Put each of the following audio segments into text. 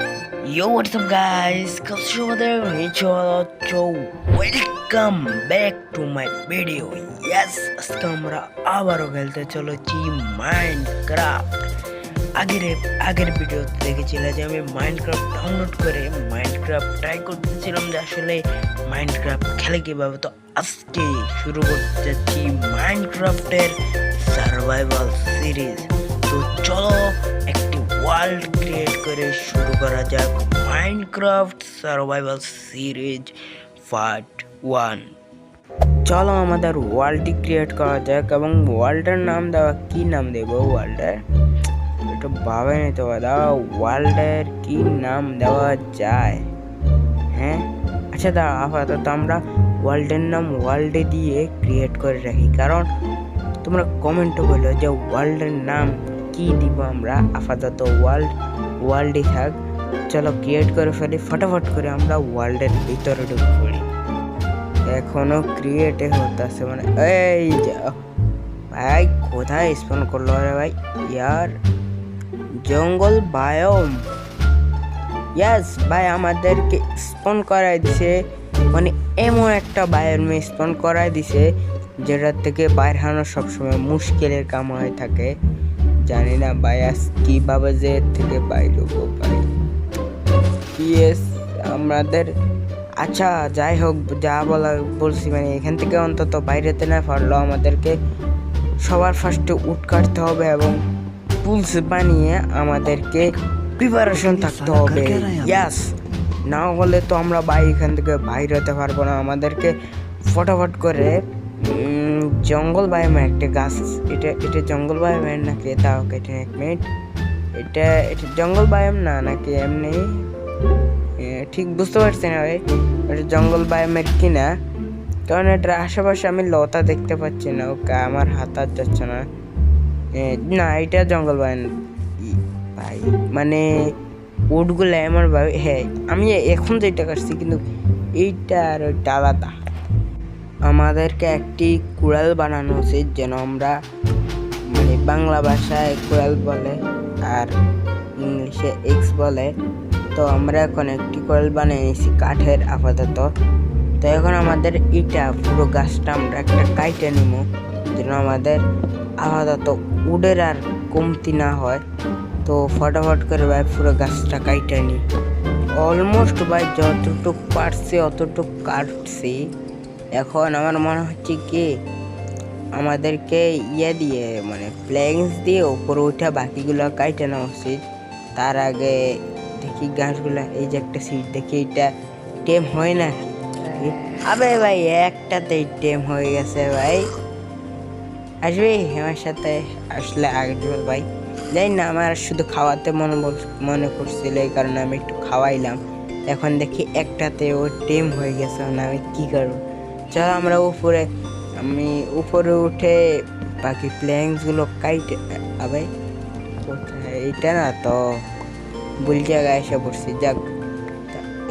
Yo, what's up, guys? Customer there, Rachel. So, welcome back to my video. Yes, আজকে আমরা আবারও খেলতে চলেছি মাইন্ড ক্রাফট আগের আগের ভিডিওতে দেখেছিলাম যে আমি মাইন্ড ক্রাফট ডাউনলোড করে মাইন্ড ক্রাফট ট্রাই করতেছিলাম যে আসলে মাইন্ড ক্রাফট খেলে কীভাবে তো আজকে শুরু করতে যাচ্ছি মাইন্ড ক্রাফটের সার্ভাইভাল সিরিজ তো চলো একটি ওয়ার্ল্ড ক্রিয়েট করে শুরু করা যাক Minecraft survival series part one. চলো আমাদের ওয়ার্ল্ডটি ক্রিয়েট করা যাক এবং ওয়ার্ল্ডের নাম দেওয়া কি নাম দেবো ওয়ার্ল্ডের? একটু ভাবে নিতে পারা ওয়ার্ল্ডের কি নাম দেওয়া যায়? হ্যাঁ? আচ্ছা দাঁড়া আপাতত আমরা ওয়ার্ল্ডের নাম ওয়ার্ল্ডে দিয়ে ক্রিয়েট করে রাখি। কারণ তোমরা কমেন্টও বলো যে ওয়ার্ল্ডের নাম কি দিব আমরা? আপাতত ওয়ার্ল্ড ওয়ার্ল্ডই থাক। চলো ক্রিয়েট করে ফেলি, ফটাফট করে আমরা ওয়ার্ল্ডের ভিতরে ঢুকে পড়ি এখনও ক্রিয়েটে হতেছে মানে এই ভাই, কোথায় স্পন করল রে ভাই? ইয়ার জঙ্গল বায়ম ইয়াস ভাই, আমাদেরকে স্পন করাই দিছে। মানে এমন একটা বায়োমে স্পন করাই দিছে, যেটার থেকে বাইর হানো সবসময় মুশকিলের কাম হয়ে থাকে। জানি না ভাই আজ কীভাবে যে এর থেকে বাইর হব ভাই। ইয়েস আমাদের আচ্ছা যাই হোক যা বলা বলছি মানে এখান থেকে অন্তত বাইরেতে না পারল আমাদেরকে সবার ফার্স্টে উট কাটতে হবে এবং পুলস বানিয়ে আমাদেরকে প্রিপারেশন থাকতে হবে। ইয়াস না হলে তো আমরা বাই এখান থেকে বাইরে হতে পারব না। আমাদেরকে ফটাফট করে জঙ্গল বায়োমে একটা গাছ এটা এটা জঙ্গল বায়োমের নাকি? তাও কেটে এক মিনিট। এটা এটা জঙ্গল বায়োম না নাকি এমনি? ঠিক বুঝতে পারছি না ভাই এটা জঙ্গল বায়োমের কিনা? কারণ এটার আশেপাশে আমি লতা দেখতে পাচ্ছি না, ওকে, আমার হাত আর যাচ্ছে না। না, এটা জঙ্গল বায়োম ই- ভাই মানে উটগুলো আমার ভাই হ্যাঁ আমি এখন যেটা কাটছি কিন্তু এইটা আর ওইটা আলাদা। আমাদেরকে একটি কুড়াল বানানো উচিত যেন আমরা মানে বাংলা ভাষায় কুড়াল বলে আর ইংলিশে এক্স বলে। তো আমরা এখন একটি কুড়াল বানিয়ে নিয়েছি কাঠের আপাতত। তো এখন আমাদের ইটা, পুরো গাছটা আমরা একটা কাইটে নিব যেন আমাদের আপাতত উডের আর কমতি না হয়। তো ফটাফট করে ভাই পুরো গাছটা কাইটে নিই অলমোস্ট ভাই যতটুক পারছি, অতটুক কাটছি। এখন আমার মনে হচ্ছে কি আমাদেরকে ইয়ে দিয়ে মানে প্লেন্স দিয়ে উপরে উঠে বাকিগুলো কাইটে নেওয়া উচিত। তার আগে দেখি গাছগুলো, এই যে একটা সিট দেখি এটা টেম হয় না? আবে ভাই, একটাতেই টেম হয়ে গেছে ভাই। আসবি আমার সাথে, আসলে আসবে ভাই যাই না, আমার শুধু খাওয়াতে মনে মনে করছিল, এই কারণে আমি একটু খাওয়াইলাম। এখন দেখি একটাতে ও টেম হয়ে গেছে না আমি কি করব? চলো আমরা উপরে। আমি উপরে উঠে বাকি প্ল্যাঙ্কসগুলো কাইটে। আবে কোথায়? এইটা না তো ভুল জায়গায় এসে পড়ছি। যাক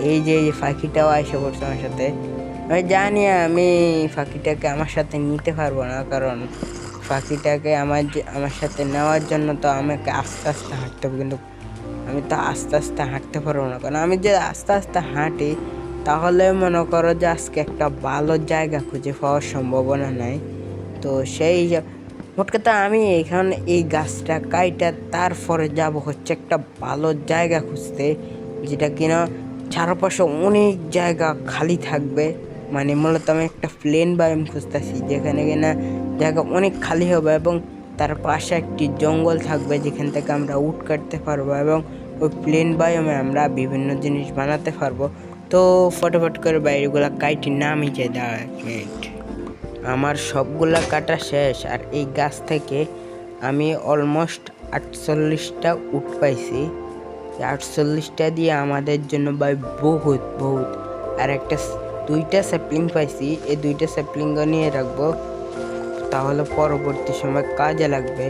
এই যে, এই পাখিটাও এসে পড়ছে আমার সাথে। আমি জানি আমি পাখিটাকে আমার সাথে নিতে পারব না, কারণ পাখিটাকে আমার আমার সাথে নেওয়ার জন্য তো আমাকে আস্তে আস্তে হাঁটতে হবে। কিন্তু আমি তো আস্তে আস্তে হাঁটতে পারব না। কারণ আমি যে আস্তে আস্তে হাঁটি তাহলে মনে করো যে আজকে একটা ভালো জায়গা খুঁজে পাওয়ার সম্ভাবনা নাই। তো সেই মোট কথা আমি এখানে এই গাছটা কাইটা তারপরে যাব হচ্ছে একটা ভালো জায়গা খুঁজতে, যেটা কিনা চারপাশে অনেক জায়গা খালি থাকবে। মানে মূলত আমি একটা প্লেন বায়ুম খুঁজতেছি, যেখানে কিনা জায়গা অনেক খালি হবে এবং তার পাশে একটি জঙ্গল থাকবে, যেখান থেকে আমরা উট কাটতে পারব এবং ওই প্লেন বায়োমে আমরা বিভিন্ন জিনিস বানাতে পারব। তো ফটোফট করে বাইরেগুলো কাইটি নামি যায় দাঁড়া আমার সবগুলা কাটা শেষ আর এই গাছ থেকে আমি অলমোস্ট আটচল্লিশটা উট পাইছি। আটচল্লিশটা দিয়ে আমাদের জন্য ভাই বহুত বহুত। আর একটা দুইটা স্যাপলিং পাইছি, এই দুইটা স্যাপলিংও নিয়ে রাখব। তাহলে পরবর্তী সময় কাজে লাগবে।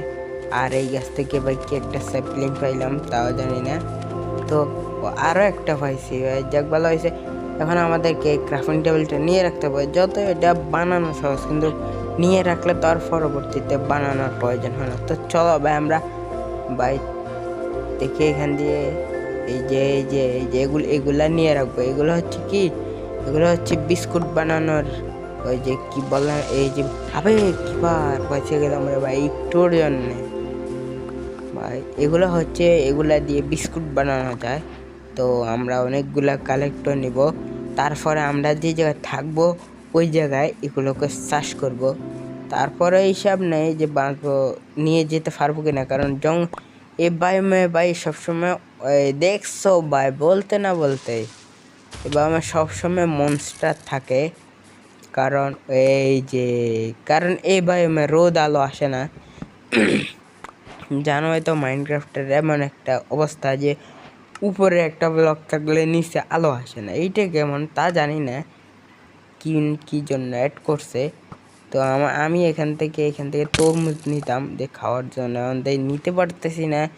আর এই গাছ থেকে ভাই কি একটা স্যাপলিং পাইলাম তাও জানি না। তো আরও একটা পাইছি। যাক, ভালো হয়েছে। এখন আমাদেরকে এই ক্রাফটিং টেবিলটা নিয়ে রাখতে হবে। যত এটা বানানো সহজ, কিন্তু নিয়ে রাখলে তো আর পরবর্তীতে বানানোর প্রয়োজন হয় না। তো চলো ভাই, আমরা ভাই দেখি এখান দিয়ে এই যে এই যে এই যে, এগুলো, এগুলা নিয়ে রাখব। এগুলো হচ্ছে কি? এগুলো হচ্ছে বিস্কুট বানানোর ওই যে, কি বলে, এই যে, আবে কিবার বেঁচে গেলাম রে ভাই, একটুর জন্যে। ভাই, এগুলো হচ্ছে, এগুলা দিয়ে বিস্কুট বানানো যায়। তো আমরা অনেকগুলা কালেক্টর নিব। তারপরে আমরা যে জায়গায় থাকব, ওই জায়গায় এগুলোকে চাষ করব। তারপরে হিসাব নেই যে বাঁচবো নিয়ে যেতে পারব কিনা। কারণ জং, এ ভাই, মে ভাই সবসময় দেখছ বাই বলতে না বলতে এবার আমার সবসময় মনস্টার থাকে। কারণ এই যে, কারণ এই বায়োমে রোদ, আলো আসে না। জানো হয়তো মাইনক্রাফটের এমন একটা অবস্থা যে উপরে একটা ব্লক থাকলে নিচে আলো আসে না। এইটা কেমন তা জানি না। কি কি জন্য অ্যাড করছে? তো আমা- এখান থেকে এখান থেকে তরমুজ নিতাম যে খাওয়ার জন্য। এখন তাই নিতে পারতেছি না।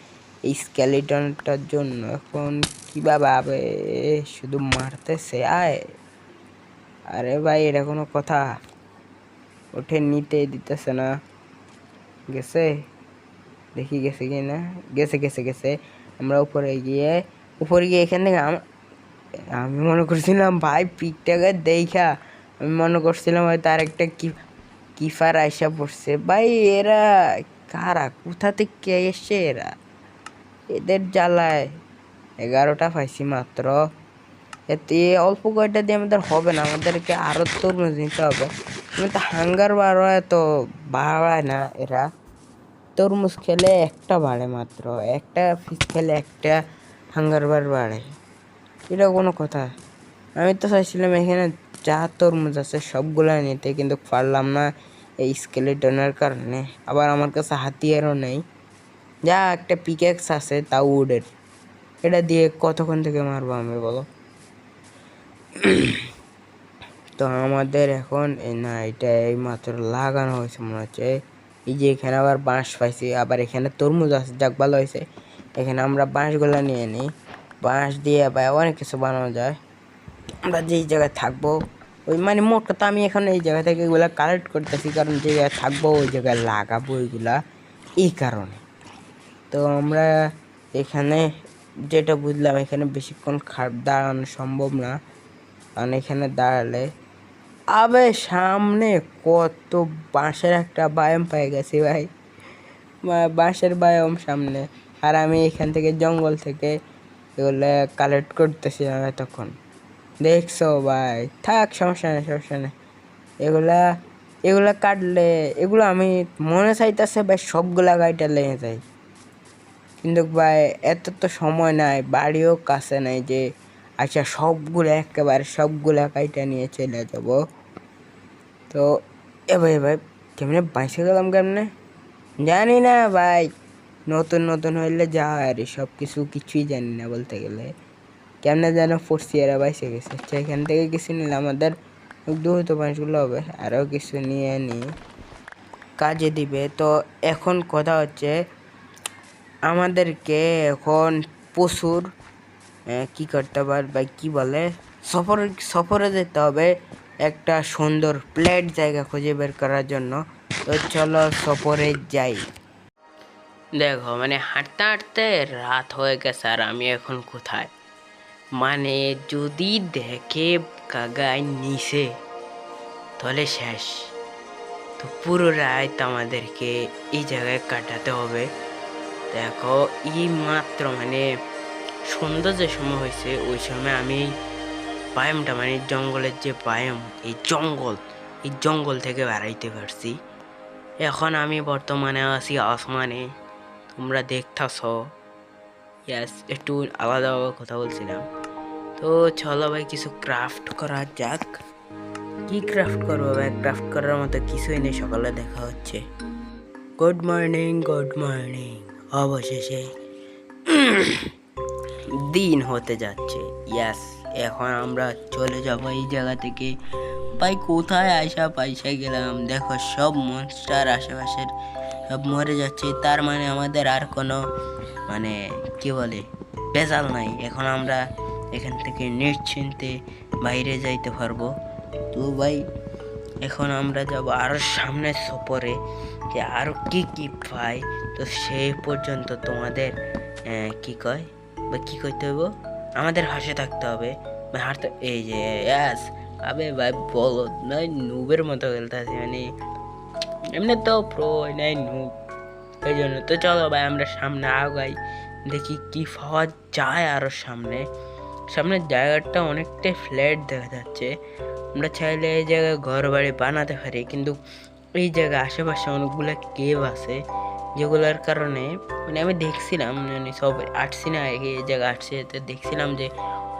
এই স্কেলিটনটার জন্য এখন কীভাবে শুধু মারতেছে, আয়। আরে ভাই, এটা কোনো কথা। ওঠে, নিতে দিতেছে না। গেছে? দেখি গেছে কি না গেছে গেছে গেছে। আমরা উপরে গিয়ে উপরে গিয়ে এখান থেকে আমি মনে করছিলাম, ভাই, পিকটাকে দেখা। আমি মনে করছিলাম হয়তো আর একটা কি, কিফার আইসা পড়ছে। ভাই, এরা কারা? কোথা থেকে এসছে এরা? এদের জ্বালায় এগারোটা পাইছি মাত্র। এতে অল্প কয়টা দিয়ে আমাদের হবে না, আমাদেরকে আরও তরমুজ নিতে হবে। তো হাঙ্গার বাড়ো এত বাড়ায় না এরা। তরমুজ খেলে একটা বাড়ে মাত্র, একটা ফিস খেলে একটা হাঙ্গার বার বাড়ে। এটা কোনো কথা। আমি তো চাইছিলাম এখানে যা তরমুজ আছে সবগুলো নিতে, কিন্তু পারলাম না এই স্কেলেটনের কারণে। আবার আমার কাছে হাতিয়ারও নেই। যা একটা পিকেক্স আছে, তাও উডের। এটা দিয়ে কতক্ষণ থেকে মারবো আমি, বলো? তো আমাদের এখন না, এটা এই মাত্র লাগানো হয়েছে মনে হচ্ছে। এই যে এখানে আবার বাঁশ পাইছি, আবার এখানে তরমুজ আছে, যাক ভালো হয়েছে। এখানে আমরা বাঁশগুলো নিয়ে নিই। বাঁশ দিয়ে আবার অনেক কিছু বানানো যায়। আমরা যেই জায়গায় থাকব, ওই মানে মোট কথা আমি এখন এই জায়গা থেকে এগুলো কালেক্ট করতেছি, কারণ যে জায়গায় থাকব, ওই জায়গায় লাগাবো ওইগুলা এই কারণে। তো আমরা এখানে যেটা বুঝলাম, এখানে বেশিক্ষণ খাট দাঁড়ানো সম্ভব না। কারণ এখানে দাঁড়ালে আবে সামনে কত বাঁশের একটা বায়াম পেয়ে গেছি ভাই। বাঁশের বায়াম সামনে। আর আমি এখান থেকে জঙ্গল থেকে এগুলো কালেক্ট করতেছিলাম এতক্ষণ। দেখছ ভাই? থাক, সমস্যা নেই সমস্যা নেই। এগুলা এগুলা কাটলে, এগুলো আমি মনে চাইতেছে ভাই সবগুলা গাড়িটা লেগে যায়। কিন্তু ভাই, এত তো সময় নাই, বাড়িও কাছে নাই যে আচ্ছা সবগুলো একেবারে সবগুলো কাইটা নিয়ে চলে যাব। তো, এ ভাই ভাই, কেমনে বাইসে গেলাম কেমনে? জানি না ভাই, নতুন নতুন হইলে যা আর সব কিছু কিছুই জানি না বলতে গেলে। কেমনে যেন পড়ছি এরা বাইসে গেছে। আচ্ছা এখান থেকে কিছু নিলে আমাদের দ্রুত বাঁশগুলো হবে আরও কিছু নিয়ে নিই কাজে দিবে। তো, এখন কথা হচ্ছে, আমাদেরকে এখন প্রচুর কি করতে হবে বা কি বলে? সফর, সফরে যেতে হবে একটা সুন্দর প্লেট জায়গা খুঁজে বের করার জন্য। তো চলো সফরে যাই। দেখো মানে হাঁটতে হাঁটতে রাত হয়ে গেছে আর আমি এখন কোথায়? মানে যদি দেখে কাগায় নিচে তাহলে শেষ। তো পুরো রাত আমাদেরকে এই জায়গায় কাটাতে হবে। দেখো, এই মাত্র মানে সন্ধ্যা যে সময় হয়েছে, ওই সময় আমি বায়ামটা মানে জঙ্গলের যে বায়াম এই জঙ্গল এই জঙ্গল থেকে বেড়াইতে পারছি। এখন আমি বর্তমানে আছি আসমানে, তোমরা দেখতেছ। ইয়াস একটু আলাদাভাবে কথা বলছিলাম। তো চলো ভাই, কিছু ক্রাফট করা যাক। কি ক্রাফট করব ভাই? ক্রাফট করার মতো কিছুই নেই, সকালে দেখা হচ্ছে। গুড মর্নিং গুড মর্নিং অবশেষে। দিন হতে যাচ্ছে। ইয়াস এখন আমরা চলে যাব এই জায়গা থেকে। ভাই, কোথায় আয়সা পাইসা গেলাম? দেখো, সব মনস্টার আশেপাশের সব মরে যাচ্ছে। তার মানে আমাদের আর কোনো মানে কি বলে বেজাল নাই। এখন আমরা এখান থেকে নিশ্চিন্তে বাইরে যাইতে পারব। তো ভাই, এখন আমরা যাব আরও সামনে সফরে, যে আরও কী কী পাই। তো সেই পর্যন্ত তোমাদের কি কয়? বা কী করতে হইব? আমাদের হাসে থাকতে হবে। বা হারতে এই যে ইয়াস আবে ভাই বলো, নাই নুবের মতো খেলতে আছি মানে এমনি তো প্রো নাই নুব এই জন্য। তো চলো ভাই, আমরা সামনে আগাই, দেখি কি পাওয়া যায় আরও সামনে। সামনের জায়গাটা অনেকটাই ফ্ল্যাট দেখা যাচ্ছে। আমরা চাইলে এই জায়গায় ঘর বাড়ি বানাতে পারি, কিন্তু এই জায়গায় আশেপাশে অনেকগুলো কেভ আছে। যেগুলোর কারণে মানে আমি দেখছিলাম মানে সব আটছি না, এই জায়গায় আটছি, তো দেখছিলাম যে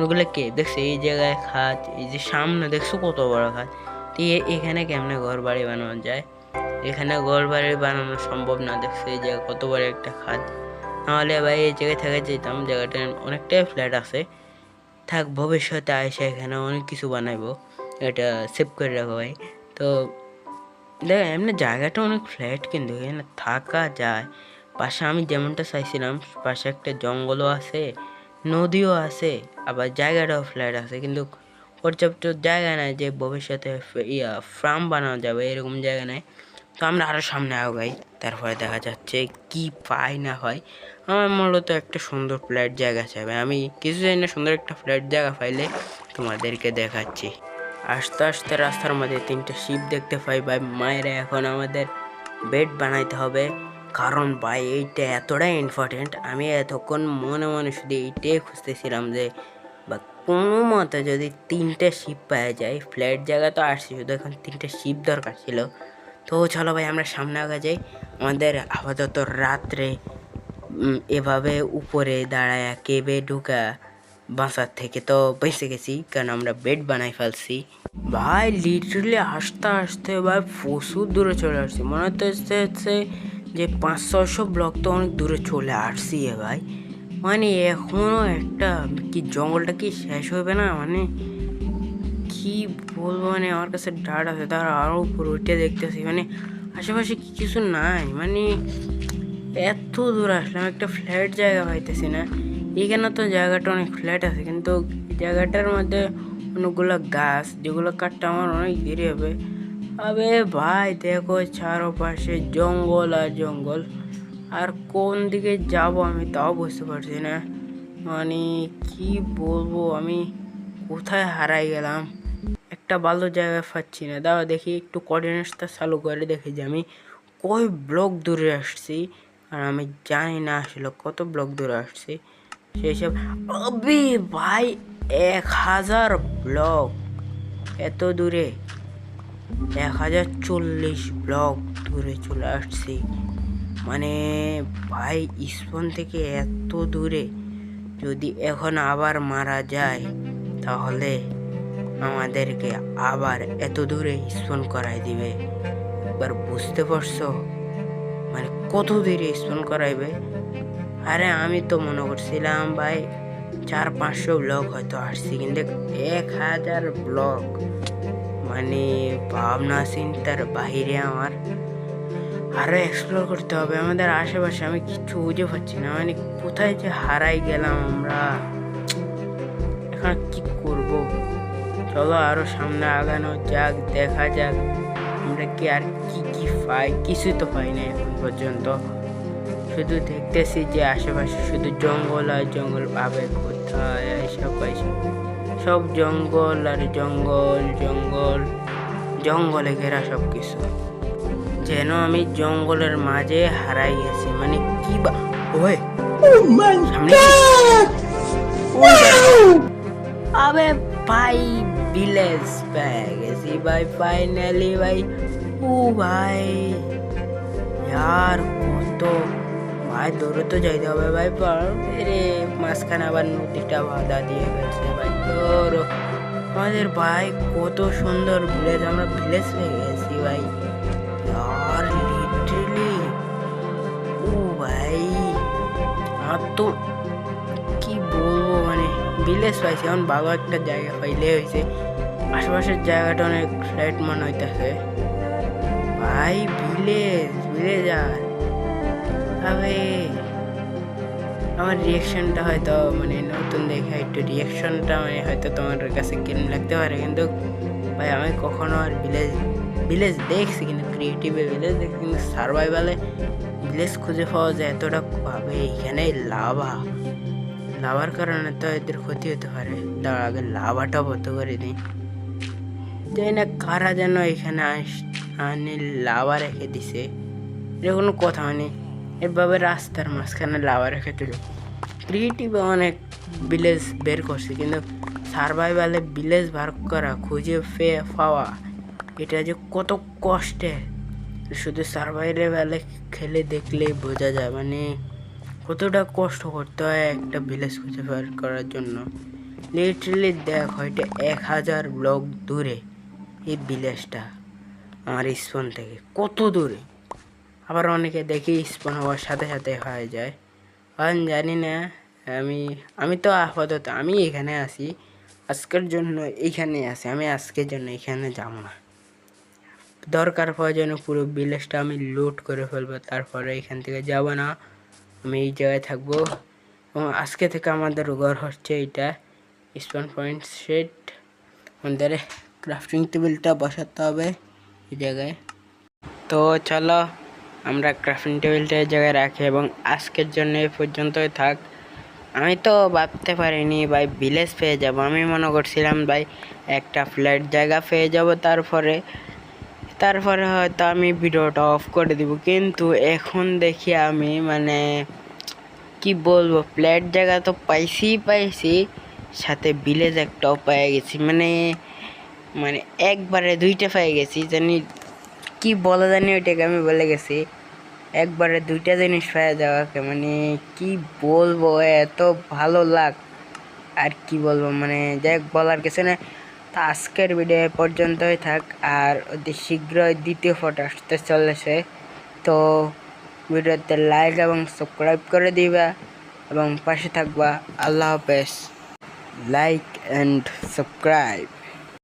ওগুলো কে? দেখছ, এই জায়গায় খাত এই যে সামনে দেখছ কত বড় খাত তো এখানে কেমনে ঘর বাড়ি বানানো যায়? এখানে ঘর বাড়ি বানানো সম্ভব না, দেখছ, এই জায়গা কত বড় একটা খাত নাহলে ভাই এই জায়গায় থেকে যেতাম জায়গাটা অনেকটাই ফ্ল্যাট আছে। থাক, ভবিষ্যতে আইসা এখানে অনেক কিছু বানাইবো, এটা সেভ করে রাখো ভাই। তো দেখ, এমনি জায়গাটা অনেক ফ্ল্যাট কিন্তু, এখানে থাকা যায়। পাশে আমি যেমনটা চাইছিলাম, পাশে একটা জঙ্গলও আছে, নদীও আছে, আবার জায়গাটাও ফ্ল্যাট আছে, কিন্তু পর্যাপ্ত জায়গা নাই যে ভবিষ্যতে ইয়া ফার্ম বানানো যাবে, এরকম জায়গা নাই। তো আমরা আরও সামনে আগাই তারপরে দেখা যাচ্ছে কি পাই না হয় আমার মূলত একটা সুন্দর ফ্ল্যাট জায়গা চাইবে আমি কিছু জানি না সুন্দর একটা ফ্ল্যাট জায়গা পাইলে তোমাদেরকে দেখাচ্ছি। আস্তে আস্তে রাস্তার মধ্যে তিনটে শিপ দেখতে পাই। ভাই, মায়েরা এখন আমাদের বেড বানাইতে হবে। কারণ ভাই, এইটা এতটাই ইম্পর্টেন্ট আমি এতক্ষণ মনে মনে শুধু এইটাই খুঁজতেছিলাম যে, বা কোনো মতে যদি তিনটে শিপ পাওয়া যায় ফ্ল্যাট জায়গা তো আসছে, শুধু এখন তিনটে শিপ দরকার ছিল। তো চলো ভাই, আমরা সামনে আগা যাই। আমাদের আপাতত রাত্রে এভাবে উপরে দাঁড়ায় কেবে ঢুকা বাসার থেকে তো বেঁচে গেছি, কারণ আমরা বেড বানাই ফেলছি। ভাই লিটারালি আসতে আসতে ভাই প্রচুর দূরে চলে আসছি। মনে হচ্ছে হচ্ছে যে পাঁচ ছশো ব্লক তো অনেক দূরে চলে আসছি ভাই। মানে এখনও একটা কি জঙ্গলটা কি শেষ হবে না? মানে কি বলব মানে আমার কাছে ডাট আছে, তার আরও উপর উঠে দেখতেছি। মানে আশেপাশে কি কিছু নাই। মানে এত দূর আসলাম, একটা ফ্ল্যাট জায়গা পাইতেছি না। এখানে তো জায়গাটা অনেক ফ্ল্যাট আছে, কিন্তু জায়গাটার মধ্যে অনেকগুলো গাছ, যেগুলো কাটতে আমার অনেক দেরি হবে। আবে ভাই, দেখো চারপাশে জঙ্গল আর জঙ্গল। আর কোন দিকে যাব আমি তাও বুঝতে পারছি না। মানে কি বলব, আমি কোথায় হারাই গেলাম? একটা ভালো জায়গায় পাচ্ছি না। দাও দেখি একটু কোঅর্ডিনেটসটা চালু করে দেখি যে আমি কই ব্লক দূরে আসছি। আর আমি জানি না আসলে কত ব্লক দূরে আসছি। সেই সব আবে ভাই, এক হাজার ব্লক। এত দূরে? এক হাজার চল্লিশ ব্লক দূরে চলে আসছি। মানে ভাই স্পন থেকে এত দূরে। যদি এখন আবার মারা যায়, তাহলে আমাদেরকে আবার এত দূরে স্পন করাই দিবে। একবার বুঝতে পারছ? মানে কত দূরে স্পন করাইবে? আরে আমি তো মনে করছিলাম, ভাই, চার পাঁচশো ব্লক হয়তো আসছি, কিন্তু এক হাজার ব্লক মানে ভাবনা চিন্তার বাইরে আমার। আরও এক্সপ্লোর করতে হবে, আমাদের আশেপাশে আমি কিচ্ছু বুঝে পাচ্ছি না মানে কোথায় যে হারাই গেলাম আমরা? এখন কি করব? চলো আরও সামনে আগানো যাক, দেখা যাক। আমরা কি আর কি কি পাই? কিছুই তো পাই না এখন পর্যন্ত। শুধু দেখতেছি যে আশেপাশে শুধু জঙ্গল আর জঙ্গল পাবে কোথায় এইসব পাইসব সব। জঙ্গল আর জঙ্গল জঙ্গল, জঙ্গলে ঘেরা সব কিছু যেন আমি জঙ্গলের মাঝে হারাই গেছি মানে কি বা দেখো। আবে ভাই ভিলেজ পেয়ে গেছি ভাই ফাইনালি ভাই। ও ভাই यार কত ভাই দৌড়ে তো যাইতে হবে ভাই, পর রে মাঝখানে আবার নদীটা বাধা দিয়ে গেছে ভাই তোর আমাদের ভাই, কত সুন্দর ভিলেজ আমরা ভিলেজ পেয়ে গেছি ভাই। यार লিটারালি ও ভাই আমার তো কি বলব মানে ভিলেজ পাইছি, এখন ভালো একটা জায়গা পাইলে হয়েছে আশেপাশের জায়গাটা অনেক ফ্ল্যাট মনে হইতেছে। ভাই ভিলেজ ভিলেজ আর তবে আমার রিয়াকশনটা হয়তো মানে নতুন দেখে একটু রিয়াকশনটা মানে হয়তো তোমার কাছে কেমন লাগতে পারে। কিন্তু ভাই, আমি কখনো আর ভিলেজ ভিলেজ দেখছি কিন্তু ক্রিয়েটিভে ভিলেজ দেখছি কিন্তু সার্ভাইভালে ভিলেজ খুঁজে পাওয়া যায় এতটা ভাবে এখানে লাভা। লাভার কারণে তো এদের ক্ষতি হতে পারে। দাঁড়া, আগে লাভাটা বন্ধ করে দিই। জানি না কারা যেন এখানে আস- আনে লাভা রেখে দিছে। এটা কোনো কথা মানে এভাবে রাস্তার মাঝখানে লাভা রেখে ক্রিয়েটিভ অনেক ভিলেজ বের করছে, কিন্তু সার্ভাইভালে ভিলেজ বার করা, খুঁজে পেয়ে পাওয়া, এটা যে কত কষ্টের শুধু সার্ভাইভালে খেলে দেখলেই বোঝা যায় মানে কতটা কষ্ট করতে হয় একটা ভিলেজ খুঁজে বের করার জন্য। লিটারালি দেখ, হয়তো এক হাজার ব্লক দূরে এই ভিলেজটা আমার স্পন থেকে, কত দূরে? আবার অনেকে দেখি স্পন হওয়ার সাথে সাথে হয়ে যায়। কারণ জানি না, আমি আমি তো আপাতত আমি এখানে আসি আজকের জন্য এইখানে আসি আমি আজকের জন্য এখানে যাব না। দরকার প্রয়োজনে পুরো ভিলেজটা আমি লুট করে ফেলব, তারপরে এখান থেকে যাব না। আমি এই জায়গায় থাকব। এবং আজকে থেকে আমাদের ঘর হচ্ছে এটা স্পন পয়েন্ট সেট আমাদের ক্রাফটিং টেবিলটা বসাতে হবে এই জায়গায়। তো চলো আমরা ক্রাফটিং টেবিলটা এই জায়গায় রাখি এবং আজকের জন্য এই পর্যন্তই থাক। আমি তো ভাবতে পারিনি ভাই ভিলেজ পেয়ে যাব। আমি মনে করছিলাম ভাই একটা ফ্ল্যাট জায়গা পেয়ে যাব তারপরে। তারপরে হয়তো আমি ভিডিওটা অফ করে দিব। কিন্তু এখন দেখি আমি মানে কি বলব ফ্ল্যাট জায়গা তো পাইছি পাইছি, সাথে ভিলেজ একটাও পেয়ে গেছি। মানে মানে একবারে দুইটা পেয়ে গেছি। জানি কি বলা জানি ওইটাকে আমি বলে গেছি। একবারে দুইটা জিনিস পেয়ে যাওয়াকে মানে কি বলব, এত ভালো লাগ, আর কি বলব মানে যাই বলার কিছু না তো আজকের ভিডিও পর্যন্তই থাক, আর অতি শীঘ্রই দ্বিতীয় ফটো আসতে চলেছে। তো ভিডিওতে লাইক এবং সাবস্ক্রাইব করে দিবা, এবং পাশে থাকবা। আল্লাহ হাফেজ। Like and subscribe